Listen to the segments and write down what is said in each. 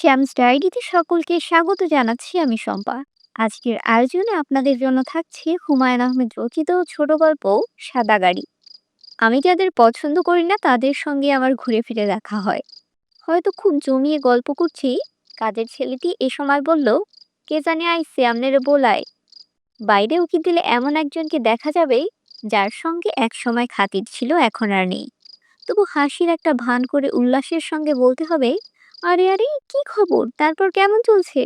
শ্যামস ডায়েরিতে সকলকে স্বাগত জানাচ্ছি আমি শম্পা। আজকের আয়োজনে আপনাদের জন্য থাকছে হুমায়ুন আহমেদ রচিত ছোট গল্প সাদা গাড়ি। আমি যাদের পছন্দ করি না, তাদের সঙ্গে আমার ঘুরে ফিরে দেখা হয়। হয়তো খুব জমিয়ে গল্প করছি, কাজের ছেলেটি এ সময় বলল, কে জানে আইসে আমনের বোলায় বাইরে উকি দিলে এমন একজনকে দেখা যাবে, যার সঙ্গে এক সময় খাতির ছিল, এখন আর নেই। তবু হাসির একটা ভান করে উল্লাসের সঙ্গে বলতে হবে আরে আরে, কি খবর? তারপর কেমন চলছে?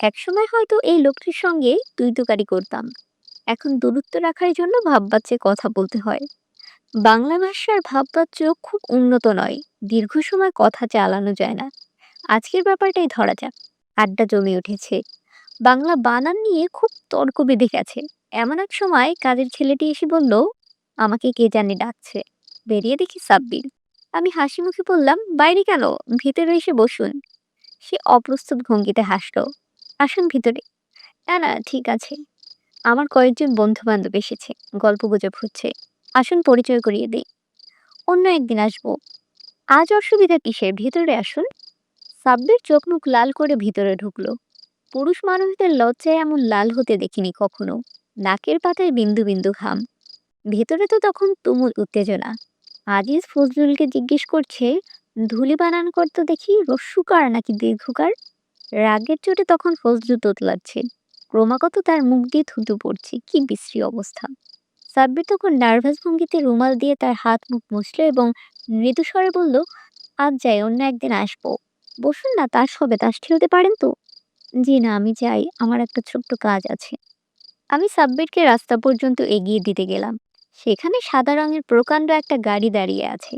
একসময় হয়তো এই লোকটির সঙ্গে তুই করতাম। এখন দূরত্ব রাখার জন্য ভাববাচ্চে কথা বলতে হয়। বাংলা ভাষার ভাববাচ্য খুব উন্নত নয়, দীর্ঘ সময় কথা চালানো যায় না। আজকের ব্যাপারটাই ধরা যাক, আড্ডা জমে উঠেছে। বাংলা বানান নিয়ে খুব তর্ক বেঁধে গেছে। এমন এক সময় কাজের ছেলেটি এসে বলল, আমাকে কে জানি ডাকছে? বেরিয়ে দেখি সাব্বির। আমি হাসি মুখে বললাম, বাইরে কেন? ভিতরে এসে বসুন। সে অপ্রস্তুত ভঙ্গিতে হাসলো, আসুন ভিতরে। না না, ঠিক আছে। আমার কয়েকজন বন্ধু বান্ধব এসেছে, গল্প গুজব হচ্ছে। আসুন পরিচয় করিয়ে দিই। অন্য একদিন আসব। আজ অসুবিধা কিসের? ভিতরে আসুন। সাব্বির চোখ মুখ লাল করে ভিতরে ঢুকলো। পুরুষ মানুষদের লজ্জায় এমন লাল হতে দেখিনি কখনো। নাকের পাতায় বিন্দু বিন্দু ঘাম। ভেতরে তো তখন তুমুল উত্তেজনা। আজিজ ফজলুলকে জিজ্ঞেস করছে, ধুলি বানান করতো দেখি রস্যুকার নাকি দীর্ঘকার? রাগের চোটে তখন ফজলু তোতলাচ্ছে। ক্রমাগত তার মুখ দিয়ে থুতু পড়ছে। কি বিশ্রী অবস্থা। সাব্বির তখন নার্ভাস ভঙ্গিতে রুমাল দিয়ে তার হাত মুখ মুছল এবং মৃদু স্বরে বলল, আজ যাই, অন্য একদিন আসব। বসুন না, তাস হবে, তাস খেলতে পারেন তো? জি না, আমি যাই, আমার একটা ছোট্ট কাজ আছে। আমি সাব্বিরকে রাস্তা পর্যন্ত এগিয়ে দিতে গেলাম। সেখানে সাদা রঙের প্রকাণ্ড একটা গাড়ি দাঁড়িয়ে আছে।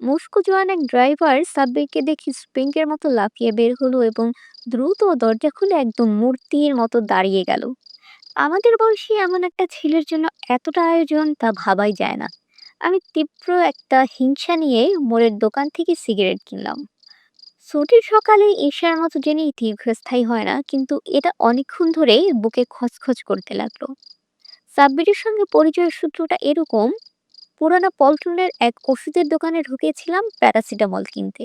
মুস্কো জোয়ান এক ড্রাইভার সাব্বিরকে দেখি স্প্রিংয়ের মতো লাফিয়ে বের হলো এবং দ্রুত দরজা খুলে একদম মূর্তির মতো দাঁড়িয়ে গেল। আমাদের বয়সী এমন একটা ছেলের জন্য এতটা আয়োজন তা ভাবাই যায় না। আমি তীব্র একটা হিংসা নিয়ে মোড়ের দোকান থেকে সিগারেট কিনলাম। ছুটির সকালে ঈর্ষার মতো জেনেই দীর্ঘস্থায়ী হয় না, কিন্তু এটা অনেকক্ষণ ধরে বুকে খচখচ করতে লাগল। সাব্বিরের সঙ্গে পরিচয়ের সূত্রটা এরকম, পুরানো পল্টনের এক ওষুধের দোকানে ঢুকেছিলাম প্যারাসিটামল কিনতে।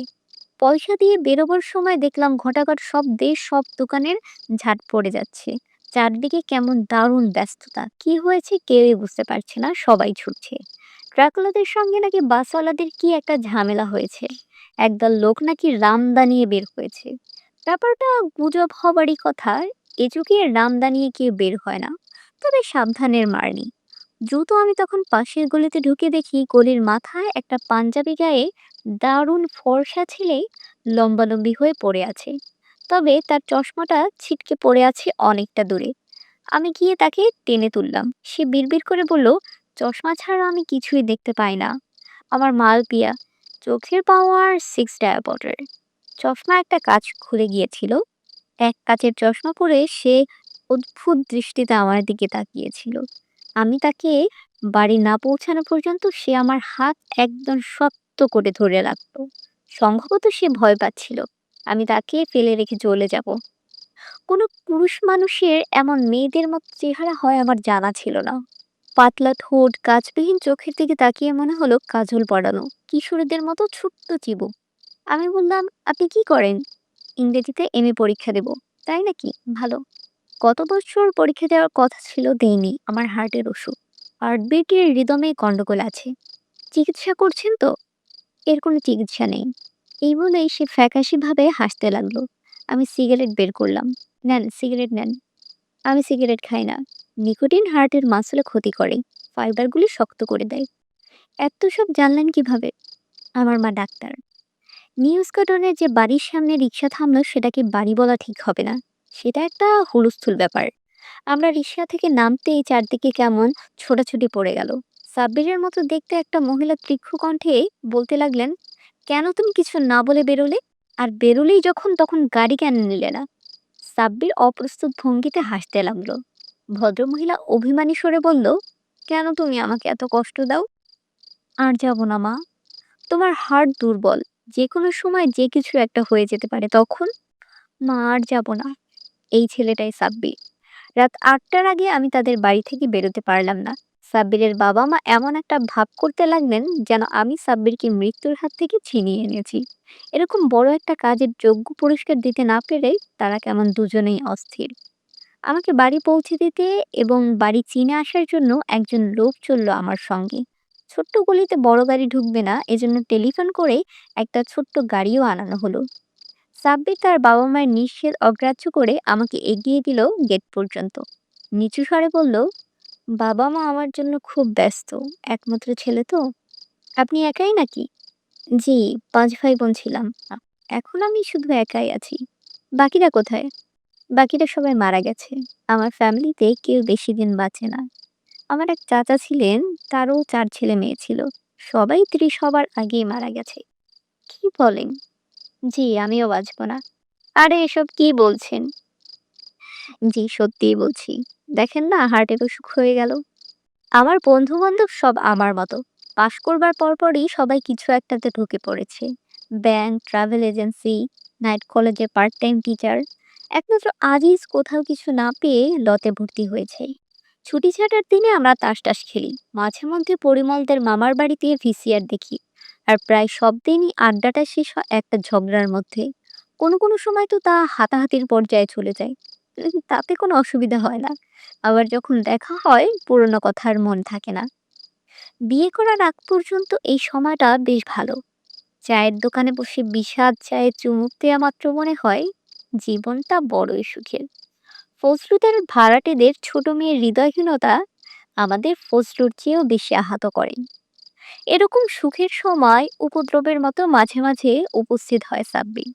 পয়সা দিয়ে বেরোবার সময় দেখলাম ঘটাঘট সব দেশ, সব দোকানের ঝাট পড়ে যাচ্ছে। চারদিকে কেমন দারুণ ব্যস্ততা। কি হয়েছে কেউই বুঝতে পারছে না, সবাই ছুটছে। ট্রাকওয়ালাদের সঙ্গে নাকি বাসওয়ালাদের কি একটা ঝামেলা হয়েছে? একদল লোক নাকি রামদা নিয়ে বের হয়েছে। ব্যাপারটা গুজব হবারই কথা, এ যুগে রামদা নিয়ে কেউ বের হয় না। তবে সাবধানের মারনি দ্রুত আমি তখন পাশের গলিতে ঢুকে দেখি গলির মাথায় একটা পাঞ্জাবি গায়ে দারুণ ফর্সা ছেলে লম্বালম্বি হয়ে পড়ে আছে। তবে তার চশমাটা ছিটকে পড়ে আছে অনেকটা দূরে। আমি গিয়ে তাকে টেনে তুললাম। সে বিড়বিড় করে বলল, চশমা ছাড়া আমি কিছুই দেখতে পাই না। আমার মাল পিয়া। চোখের পাওয়ার সিক্স ডায়াপটার চশমা একটা কাজ খুলে গিয়েছিল। এক কাচের চশমা পরে সে অদ্ভুত দৃষ্টিতে আমার দিকে তাকিয়েছিল। আমি তাকে বাড়ি না পৌঁছানো পর্যন্ত সে আমার হাত একদম শক্ত করে ধরে রাখতো সম্ভবত সে ভয় পাচ্ছিল। আমি তাকে ফেলে রেখে চলে যাব। কোনো পুরুষ মানুষের এমন মেয়েদের মতো চেহারা হয় আমার জানা ছিল না। পাতলা ঠোঁট কাজবিহীন চোখের দিকে তাকিয়ে মনে হলো কাজল পড়ানো, কিশোরীদের মতো ছোট্ট চিবু। আমি বললাম, আপনি কি করেন? ইংরেজিতে এম পরীক্ষা দেব, তাই নাকি? ভালো। গত বছর পরীক্ষা দেওয়ার কথা ছিল দেয়নি আমার হার্টের ওষুধ। হার্টবিটের হৃদমে গণ্ডগোল আছে। চিকিৎসা করছেন তো? এর কোনো চিকিৎসা নেই। এই বলেই সে ফ্যাকাশিভাবে হাসতে লাগল। আমি সিগারেট বের করলাম। নেন, সিগারেট নেন। আমি সিগারেট খাই না। নিকোটিন হার্টের মাসলে ক্ষতি করে। ফাইবারগুলি শক্ত করে দেয়। এত সব জানলেন কীভাবে? আমার মা ডাক্তার। নিউজ কাটনের যে বাড়ির সামনে রিক্সা থামলো, সেটাকে বাড়ি বলা ঠিক হবে না। সেটা একটা হুলস্থুল ব্যাপার। আমরা রিক্সা থেকে নামতেই চারদিকে কেমন ছোটাছুটি পড়ে গেল। সাব্বিরের মতো দেখতে একটা মহিলা তীক্ষ্ণ কণ্ঠে বলতে লাগলেন, কেন তুমি কিছু না বলে বেরোলে? আর বেরোলেই যখন, তখন গাড়ি কেন নিলে না? সাব্বির অপ্রস্তুত ভঙ্গিতে হাসতে লাগল। ভদ্রমহিলা অভিমানী স্বরে বলল, কেন তুমি আমাকে এত কষ্ট দাও? আর যাব না, মা। তোমার হার্ট দুর্বল। যে কোনো সময় যে কিছু একটা হয়ে যেতে পারে তখন? মা, আর যাব না। এই ছেলেটাই সাব্বির রাত আটটার আগে আমি তাদের বাড়ি থেকে বেরোতে পারলাম না সাব্বিরের বাবা-মা এমন একটা ভাব করতে লাগলেন যেন আমি সাব্বিরকে মৃত্যুর হাত থেকে ছিনিয়ে এনেছি। এরকম বড় একটা কাজের যোগ্য পুরস্কার দিতে না পেরে তারা কেমন দুজনেই অস্থির। আমাকে বাড়ি পৌঁছে দিতে এবং বাড়ি চিনে আসার জন্য একজন লোক চলল আমার সঙ্গে। ছোট্ট গলিতে বড় গাড়ি ঢুকবে না, এজন্য টেলিফোন করে একটা ছোট্ট গাড়িও আনানো হলো। সাব্বির তার বাবা-মায়ের নিষেধ অগ্রাহ্য করে আমাকে এগিয়ে দিল গেট পর্যন্ত। নিচু স্বরে বলল, "বাবা-মা আমার জন্য খুব ব্যস্ত। একমাত্র ছেলে তো। আপনি একাই নাকি?" "জি, পাঁচ ভাই-বোন ছিলাম। এখন আমি শুধু একাই আছি। বাকিরা কোথায়?" "বাকিরা সবাই মারা গেছে। আমার ফ্যামিলিতে কেউ বেশি দিন বাঁচে না। আমার এক চাচা ছিলেন, তারও চার ছেলে-মেয়ে ছিল। সবাই ৩০ হবার আগেই মারা গেছে।" "কি বলেন?" "জি, আমিও বাঁচব না।" "আরে এসব কি বলছেন?" "জি, সত্যিই বলছি। দেখেন না হার্টের অসুখ হয়ে গেল। আমার বন্ধু-বান্ধব সব আমার মতো। পাশ করবার পরপরই সবাই কিছু একটাতে ঢুকে পড়েছে। ব্যাংক, ট্রাভেল এজেন্সি, নাইট কলেজে পার্ট টাইম টিচার। একমাত্র আজিজ কোথাও কিছু না পেয়ে লতে ভর্তি হয়েছে। ছুটি-ছাটার দিনে আমরা তাস-টাস খেলি। মাঝে মধ্যে পরিমলদের মামার বাড়িতে ভিসিআর দেখি। আর প্রায় সব দিনই আড্ডাটা শেষ হয় একটা ঝগড়ার মধ্যে। কোনো কোনো সময় তো তা হাতাহাতির পর্যায়ে চলে যায়। তাতে কোনো অসুবিধা হয় না। আবার যখন দেখা হয়, পুরনো কথার মন থাকে না। বিয়ে করার আগ পর্যন্ত এই সময়টা বেশ ভালো। চায়ের দোকানে বসে বিষাদ চায়ে চুমুক দেওয়া মাত্র মনে হয়, জীবনটা বড়ই সুখের। ফজলুদের ভাড়াটেদের ছোট মেয়ের হৃদয়হীনতা আমাদের ফজলুর চেয়েও বেশি আহত করে। এরকম সুখের সময় উপদ্রবের মতো মাঝে মাঝে উপস্থিত হয় সাব্বির।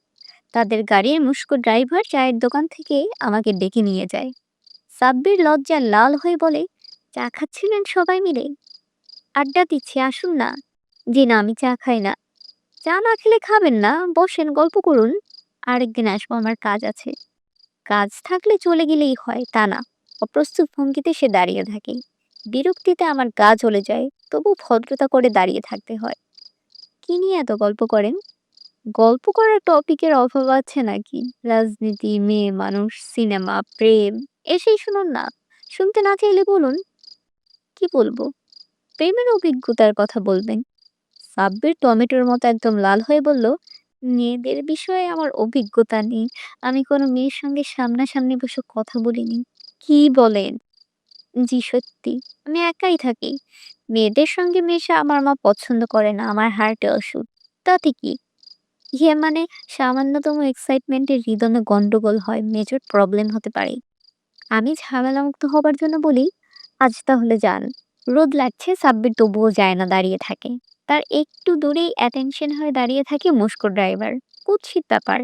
তাদের গাড়ির মুস্কো ড্রাইভার চায়ের দোকান থেকে আমাকে ডেকে নিয়ে যায়। সাব্বির লজ্জা লাল হয়ে বলে, "চা খাচ্ছিলেন সবাই মিলে? আড্ডা দিচ্ছি আসুন না।" যে না, আমি চা খাই না।" "চা না খেলে খাবেন না, বসেন গল্প করুন।" "আরেকদিন আসব আমার কাজ আছে।" কাজ থাকলে চলে গেলেই হয় তা না। অপ্রস্তুত ভঙ্গিতে সে দাঁড়িয়ে থাকে। বিরক্তিতে আমার গা জ্বলে যায়, তবু ভদ্রতা করে দাঁড়িয়ে থাকতে হয়। "কি নিয়ে এত গল্প করেন?" "গল্প করার টপিকের অভাব আছে নাকি? রাজনীতি, মেয়ে মানুষ, সিনেমা, প্রেম এসেই শুনুন না। শুনতে না চাইলে বলুন।" "কি বলব?" "প্রেমের অভিজ্ঞতার কথা বলবেন।" সাব্বির টমেটোর মতো একদম লাল হয়ে বলল, "মেয়েদের বিষয়ে আমার অভিজ্ঞতা নেই। আমি কোনো মেয়ের সঙ্গে সামনাসামনি বসে কথা বলিনি।" "কি বলেন?" "জি সত্যি। আমি একাই থাকি। মেয়েদের সঙ্গে মেশা আমার মা পছন্দ করে না। আমার হার্টে অসুখ। তাতে কি?" "ইয়ে মানে সামান্যতম এক্সাইটমেন্টে হৃদয়ে গন্ডগোল হয়, মেজর প্রবলেম হতে পারে।" আমি ঝামেলামুক্ত হবার জন্য বলি, "আজ তাহলে যান।" রোদ লাগছে সাব্বির তবুও যায় না দাঁড়িয়ে থাকে। তার একটু দূরেই অ্যাটেনশন হয়ে দাঁড়িয়ে থাকে মুস্কো ড্রাইভার। কুৎসিত ব্যাপার।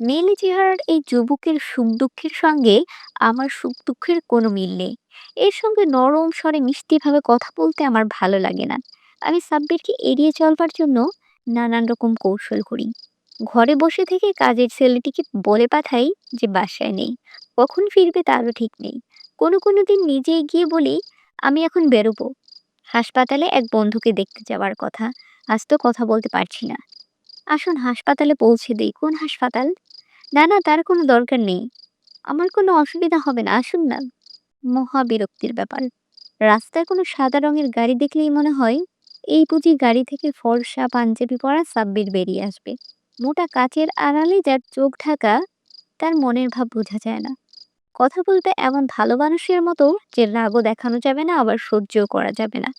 মেয়েলি চেহারার এই যুবকের সুখ-দুঃখের সঙ্গে আমার সুখ-দুঃখের কোনো মিল নেই। এর সঙ্গে নরম স্বরে মিষ্টিভাবে কথা বলতে আমার ভালো লাগে না। আমি সাব্বিরকে এড়িয়ে চলবার জন্য নানান রকম কৌশল করি। ঘরে বসে থেকে কাজের ছেলেটিকে বলে পাঠাই যে বাসায় নেই। কখন ফিরবে তারও ঠিক নেই। কোনো কোনো দিন নিজে গিয়ে বলি, "আমি এখন বেরোবো। হাসপাতালে এক বন্ধুকে দেখতে যাওয়ার কথা। আজ তো কথা বলতে পারছি না।" "আসুন হাসপাতালে পৌঁছে দেই।" "কোন হাসপাতাল?" "না, না তার কোনো দরকার নেই। আমার কোনো অসুবিধা হবে না, আসুন না।" মহা বিরক্তির ব্যাপার। রাস্তায় কোনো সাদা রঙের গাড়ি দেখলেই মনে হয়, এই বুঝি গাড়ি থেকে ফর্সা পাঞ্জাবি পরা সাব্বির বেরিয়ে আসবে। মোটা কাচের আড়ালে যার চোখ ঢাকা, তার মনের ভাব বোঝা যায় না। কথা বলতে এমন ভালো মানুষের মতো যে রাগও দেখানো যাবে না আবার সহ্যও করা যাবে না।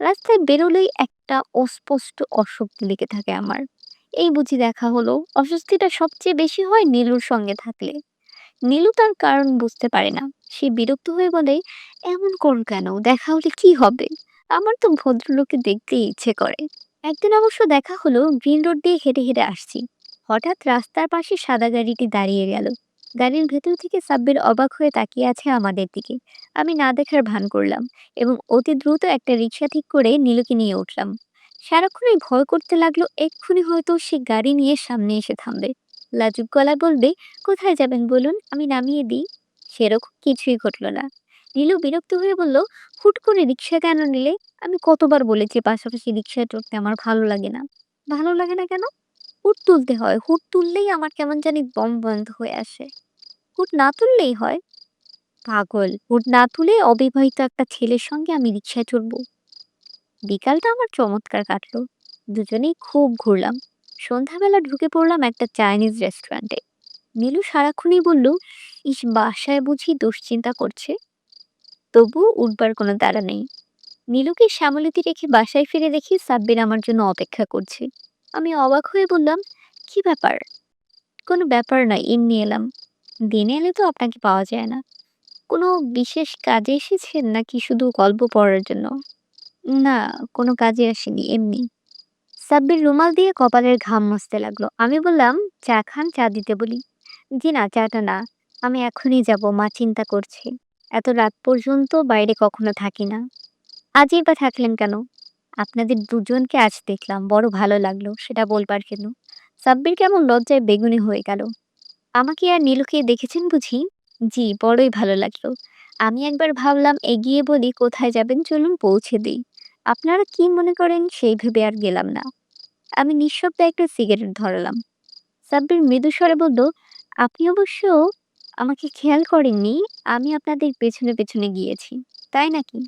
রাস্তায় বেরোলেই একটা অস্পষ্ট অস্বস্তি লেগে থাকে আমার। এই বুঝি দেখা হলো। অস্বস্তিটা সবচেয়ে বেশি হয় নীলুর সঙ্গে থাকলে। নীলু তার কারণ বুঝতে পারে না। সে বিরক্ত হয়ে বলে, "এমন করো কেন? দেখা হলে কি হবে? আমার তো ভদ্রলোককে দেখতেই ইচ্ছে করে।" একদিন অবশ্য দেখা হলো গ্রিন রোড দিয়ে হেঁটে হেঁটে আসছি। হঠাৎ রাস্তার পাশে সাদা গাড়িটি দাঁড়িয়ে গেল। গাড়ির ভেতর থেকে সাব্বির অবাক হয়ে তাকিয়ে আছে আমাদের দিকে। আমি না দেখার ভান করলাম এবং অতি দ্রুত একটা রিক্সা ঠিক করে নীলুকে নিয়ে উঠলাম। সারাক্ষণই ভয় করতে লাগল এক্ষুনি হয়তো সে গাড়ি নিয়ে সামনে এসে থামবে। লাজুক গলায় বলবে, "কোথায় যাবেন বলুন, আমি নামিয়ে দিই।" সেরকম কিছুই ঘটল না। নীলু বিরক্ত হয়ে বলল, "হুট করে রিক্সা কেন নিলে? আমি কতবার বলেছি পাশাপাশি রিকশায় চড়তে আমার ভালো লাগে না।" "ভালো লাগে না কেন?" "হুট তুলতে হয়। হুট তুললেই আমার কেমন জানি দম বন্ধ হয়ে আসে।" "হুট না তুললেই হয়?" পাগল হুট না তুলে অবিবাহিত একটা ছেলের সঙ্গে আমি রিক্সায় চড়বো বিকালটা আমার চমৎকার কাটলো। দুজনেই খুব ঘুরলাম। সন্ধ্যাবেলা ঢুকে পড়লাম একটা চাইনিজ রেস্টুরেন্টে। নীলু সারাক্ষণই বলল, ইস, বাসায় বুঝি দুশ্চিন্তা করছে। তবু উঠবার কোনো তাড়া নেই। নীলুকে শ্যামলতি রেখে বাসায় ফিরে দেখি সাব্বির আমার জন্য অপেক্ষা করছে। আমি অবাক হয়ে বললাম, কি ব্যাপার? কোনো ব্যাপার নয় এমনি এলাম। দিনে এলে তো আপনাকে পাওয়া যায় না। কোনো বিশেষ কাজে এসেছেন নাকি শুধু গল্প পড়ার জন্য? না, কোনো কাজে আসেনি, এমনি। সাব্বির রুমাল দিয়ে কপালের ঘাম মুছতে লাগল। আমি বললাম, চা খান, চা দিতে বলি। জি না, চাটা না। আমি এখনই যাব, মা চিন্তা করছে। এত রাত পর্যন্ত বাইরে কখনো থাকি না। আজই বা থাকলেন কেন? আপনাদের দুজনকে আজ দেখলাম, বড় ভালো লাগল, সেটা বলবার কেন? সাব্বির কেমন লজ্জায় বেগুনি হয়ে গেল। আমাকে আর নীলুকে দেখেছেন বুঝি? জি, বড়ই ভালো লাগল। আমি একবার ভাবলাম এগিয়ে বলি, কোথায় যাবেন, চলুন পৌঁছে দিই। আপনারা কি মনে করেন সেই ভেবে আর গেলাম না। আমি নিঃশব্দে একটা সিগারেট ধরালাম। সাব্বির মৃদু স্বরে বলল, আপনি অবশ্য আমাকে খেয়াল করেননি, আমি আপনাদের পেছনে পেছনে গিয়েছি, তাই নাকি?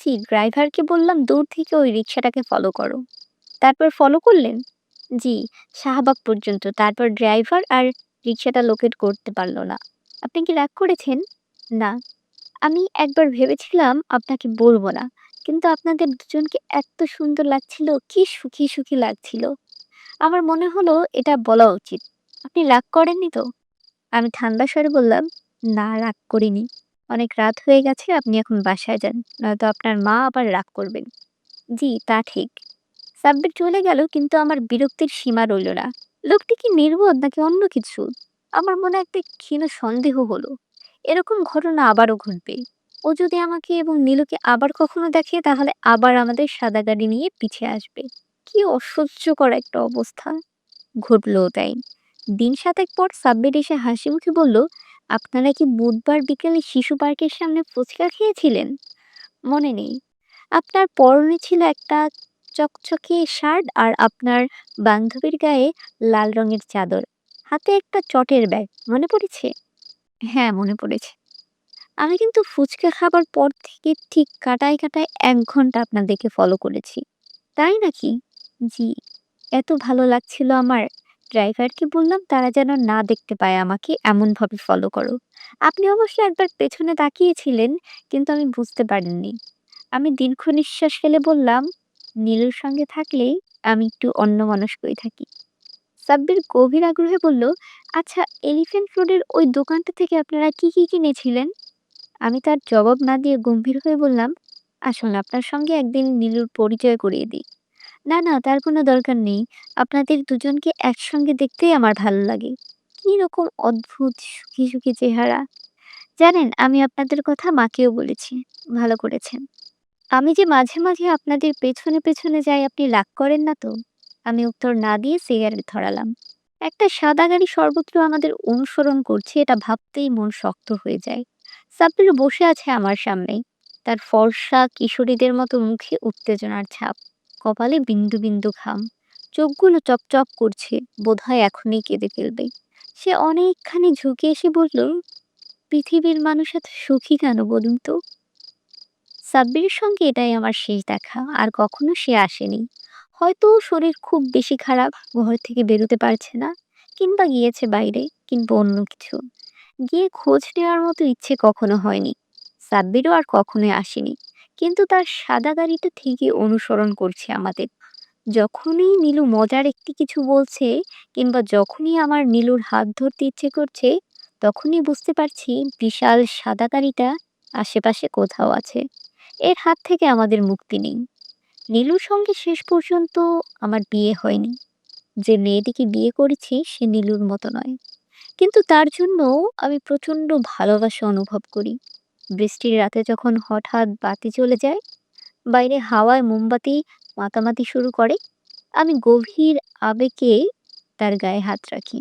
জি, ড্রাইভারকে বললাম দূর থেকে ওই রিক্সাটাকে ফলো করো। তারপর ফলো করলেন? জি, শাহবাগ পর্যন্ত। তারপর ড্রাইভার আর রিক্সাটা লোকেট করতে পারল না। আপনি কি রাগ করেছেন? না। আমি একবার ভেবেছিলাম আপনাকে বলব না। কিন্তু আপনাদের দুজনকে এত সুন্দর লাগছিল, কি সুখী সুখী লাগছিল। আমার মনে হলো এটা বলা উচিত। আপনি রাগ করেননি তো? আমি ঠান্ডা স্বরে বললাম, না, রাগ করিনি। অনেক রাত হয়ে গেছে, আপনি এখন বাসায় যান, নয়তো আপনার মা আবার রাগ করবেন। জি, তা ঠিক। সাব্বির চলে গেল, কিন্তু আমার বিরক্তির সীমা রইল না। লোকটি কি নির্বোধ নাকি অন্য কিছু? আমার মনে একটা ক্ষীণ সন্দেহ হলো। এরকম ঘটনা আবারও ঘটবে। ও যদি আমাকে এবং নীলুকে আবার কখনো দেখে, তাহলে আবার আমাদের সাদা গাড়ি নিয়ে পিছিয়ে আসবে। কি অসহ্যকর একটা অবস্থা। ঘটলো তাই। দিন সাতেক পর সাব্বির এসে হাসি মুখে বলল, আপনারা কি বুধবার বিকেলে শিশু পার্কের সামনে ফুচকা খেয়েছিলেন? মনে নেই। আপনার পরনে ছিল একটা চকচকে শার্ট আর আপনার বান্ধবীর গায়ে লাল রঙের চাদর। হাতে একটা চটের ব্যাগ। মনে পড়েছে? হ্যাঁ মনে পড়েছে। আমি কিন্তু ফুচকা খাবার পর থেকে ঠিক কাটায় কাটায় এক ঘণ্টা আপনাদেরকে ফলো করেছি। তাই নাকি? জি, এত ভালো লাগছিল আমার। ড্রাইভারকে বললাম তারা যেন না দেখতে পায় আমাকে, এমনভাবে ফলো করো। আপনি অবশ্য একবার পেছনে তাকিয়েছিলেন, কিন্তু আমি বুঝতে পারিনি। আমি দীর্ঘ নিঃশ্বাস ফেলে বললাম, নীলুর সঙ্গে থাকলেই আমি একটু অন্যমনস্কই থাকি। সাব্বির গভীর আগ্রহে বলল আচ্ছা এলিফ্যান্ট রোডের ওই দোকানটা থেকে আপনারা কি কি কিনেছিলেন? আমি তার জবাব না দিয়ে গম্ভীর হয়ে বললাম আসলে আপনার সঙ্গে একদিন নীলুর পরিচয় করিয়ে দিই। না না, তার কোনো দরকার নেই। আপনাদের দুজনকে একসঙ্গে দেখতেই আমার ভালো লাগে। কি রকম অদ্ভুত, সুখী সুখী চেহারা। জানেন, আমি আপনাদের কথা মাকেও বলেছি। ভালো করেছেন। আমি যে মাঝে মাঝে আপনাদের পেছনে পেছনে যাই, আপনি লাগ করেন না তো? আমি উত্তর না দিয়ে সিগারেট ধরালাম। একটা সাদা গাড়ি সর্বত্র আমাদের অনুসরণ করছে, এটা ভাবতেই মন শক্ত হয়ে যায়। সাব্বির বসে আছে আমার সামনে। তার ফর্সা কিশোরীদের মতো মুখে উত্তেজনার ছাপ, কপালে বিন্দু বিন্দু ঘাম। চোখগুলো চকচক করছে, বোধহয় এখনই কেঁদে ফেলবে। সে অনেকখানি ঝুঁকে এসে বলল, পৃথিবীর মানুষ এত সুখী কেন বলুন তো? সাব্বিরের সঙ্গে এটাই আমার শেষ দেখা, আর কখনো সে আসেনি। হয়তো শরীর খুব বেশি খারাপ, ঘর থেকে বেরোতে পারছে না, কিংবা গিয়েছে বাইরে, কিংবা অন্য কিছু। গিয়ে খোঁজ নেওয়ার মতো ইচ্ছে কখনো হয়নি। সাব্বিরও আর কখনোই আসেনি। কিন্তু তার সাদা গাড়িটা ঠিকই অনুসরণ করছে আমাদের। যখনই নীলু মজার একটি কিছু বলছে কিংবা যখনই আমার নীলুর হাত ধরতে ইচ্ছে করছে, তখনই বুঝতে পারছি বিশাল সাদা গাড়িটা আশেপাশে কোথাও আছে। এর হাত থেকে আমাদের মুক্তি নেই। নীলুর সঙ্গে শেষ পর্যন্ত আমার বিয়ে হয়নি। যে মেয়েটিকে বিয়ে করেছি সে নীলুর মতো নয়। কিন্তু তার জন্য আমি প্রচণ্ড ভালোবাসা অনুভব করি। বৃষ্টির রাতে যখন হঠাৎ বাতি চলে যায়, বাইরে হাওয়ায় মোমবাতি মাতামাতি শুরু করে, আমি গভীর আবেগে তার গায়ে হাত রাখি।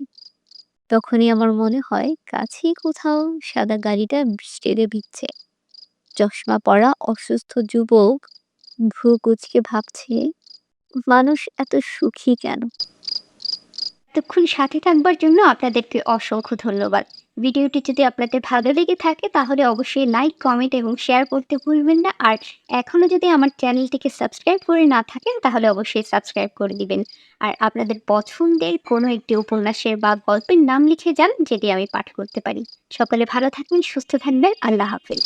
তখনই আমার মনে হয় কাছেই কোথাও সাদা গাড়িটা বৃষ্টিতে ভিজছে। চশমা পরা অসুস্থ যুবক ভ্রু কুচকে ভাবছে, মানুষ এত সুখী কেন? এতক্ষণ সাথে থাকবার জন্য আপনাদেরকে অসংখ্য ধন্যবাদ। ভিডিওটি যদি আপনাদের ভালো লেগে থাকে, তাহলে অবশ্যই লাইক কমেন্ট এবং শেয়ার করতে ভুলবেন না। আর এখনও যদি আমার চ্যানেলটিকে সাবস্ক্রাইব করে না থাকেন, তাহলে অবশ্যই সাবস্ক্রাইব করে দিবেন। আর আপনাদের পছন্দের কোনো একটি উপন্যাসের বা গল্পের নাম লিখে যান, যেটি আমি পাঠ করতে পারি। সকলে ভালো থাকবেন, সুস্থ থাকবেন। আল্লাহ হাফিজ।